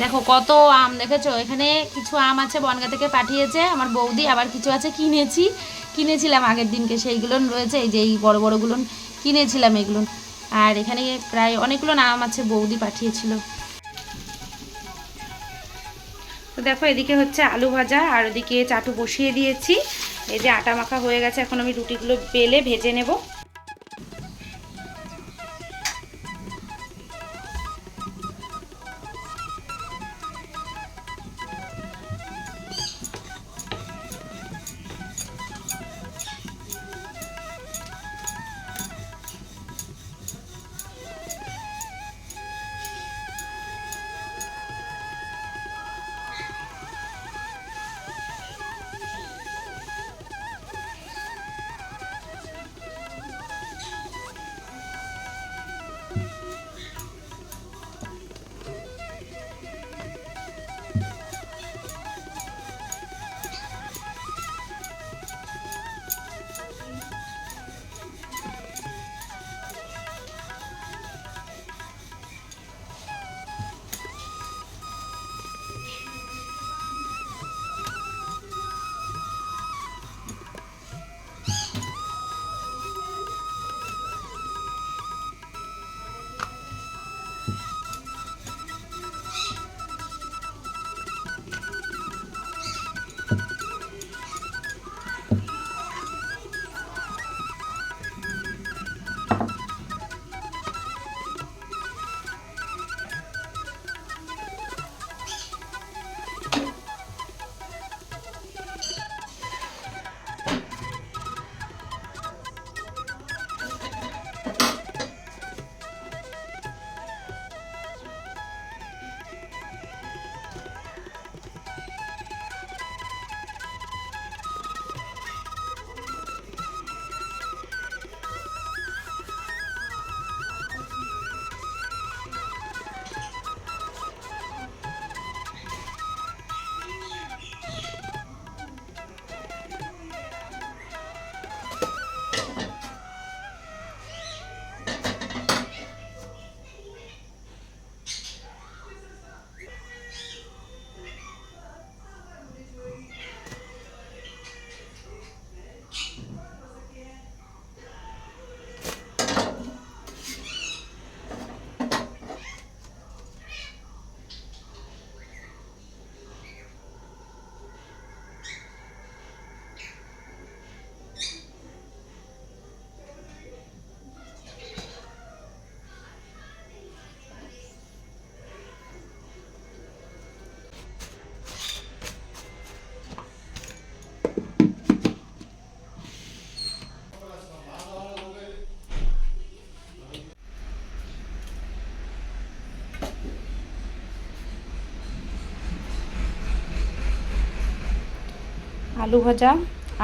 দেখো, কত আম দেখেছ? এখানে কিছু আম আছে বনগা থেকে পাঠিয়েছে। আমার বৌদি আবার কিছু আছে কিনেছি। কিনেছিলাম আগের দিনকে, সেইগুলো রয়েছে। এই যে এই বড়ো বড়োগুলো কিনেছিলাম এগুলো। আর এখানে প্রায় অনেকগুলো আম আছে, বৌদি পাঠিয়েছিল। তো দেখো, এদিকে হচ্ছে আলু ভাজা, আর ওদিকে চাটু বসিয়ে দিয়েছি। এই যে আটা মাখা হয়ে গেছে এখন আমি রুটিগুলো বেলে ভেজে নেব। আলু ভাজা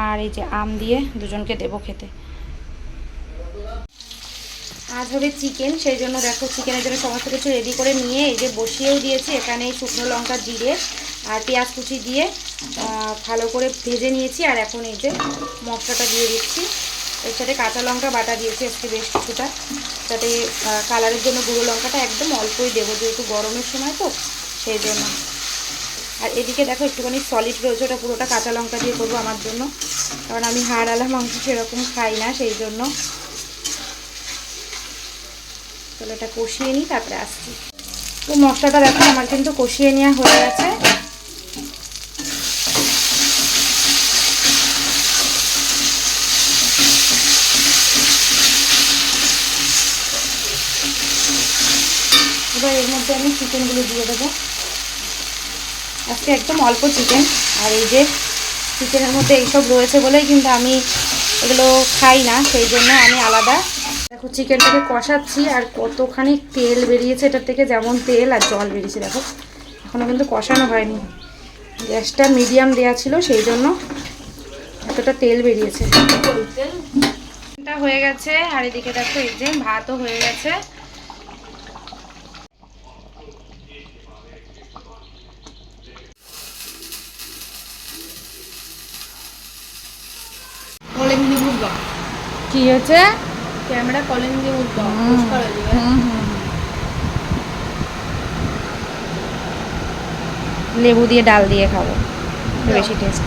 আর এই যে আম দিয়ে দুজনকে দেবো খেতে। আজ হবে চিকেন, সেই জন্য দেখো চিকেনের জন্য সমস্ত কিছু রেডি করে নিয়ে এই যে বসিয়েও দিয়েছি। এখানে এই শুকনো লঙ্কা জিরে আর পেঁয়াজ কুচি দিয়ে ভালো করে ভেজে নিয়েছি। আর এখন এই যে মশলাটা দিয়ে দিচ্ছি। এর সাথে কাঁচা লঙ্কা বাটা দিয়েছি আজকে বেশ কিছুটা। যাতে কালারের জন্য গুঁড়ো লঙ্কাটা একদম অল্পই দেবো, যেহেতু গরমের সময় তো, সেই জন্য। আর এদিকে দেখো একটুখানি সলিড রয়েছে, ওটা পুরোটা কাঁচা লঙ্কা দিয়ে করব আমার জন্য। কারণ আমি হাড় আলা মাংস সেরকম খাই না, সেই জন্য। তাহলে এটা কষিয়ে নিই, তারপরে আসছি। তো মশলাটা দেখো, আমার কিন্তু কষিয়ে নেওয়া হয়ে গেছে। এবার এর মধ্যে আমি চিকেনগুলো দিয়ে দেবো। আজকে একদম অল্প চিকেন আর এই যে চিকেনের মধ্যে এইসব রয়েছে বলেই কিন্তু আমি এগুলো খাই না সেই জন্য আমি আলাদা। দেখো চিকেনটাকে কষাচ্ছি আর কতখানি তেল বেরিয়েছে এটার থেকে যেমন তেল আর জল বেরিয়েছে দেখো। এখনও কিন্তু কষানো হয়নি। গ্যাসটা মিডিয়াম দেওয়া ছিল সেই জন্য এতটা তেল বেরিয়েছে। হয়ে গেছে আর এদিকে দেখো এই যে ভাতও হয়ে গেছে কলিং দিয়ে উঠবা কি হয়েছে? ক্যামেরা কলিং দিয়ে উঠবা লেবু দিয়ে ডাল দিয়ে খাব বেশি টেস্ট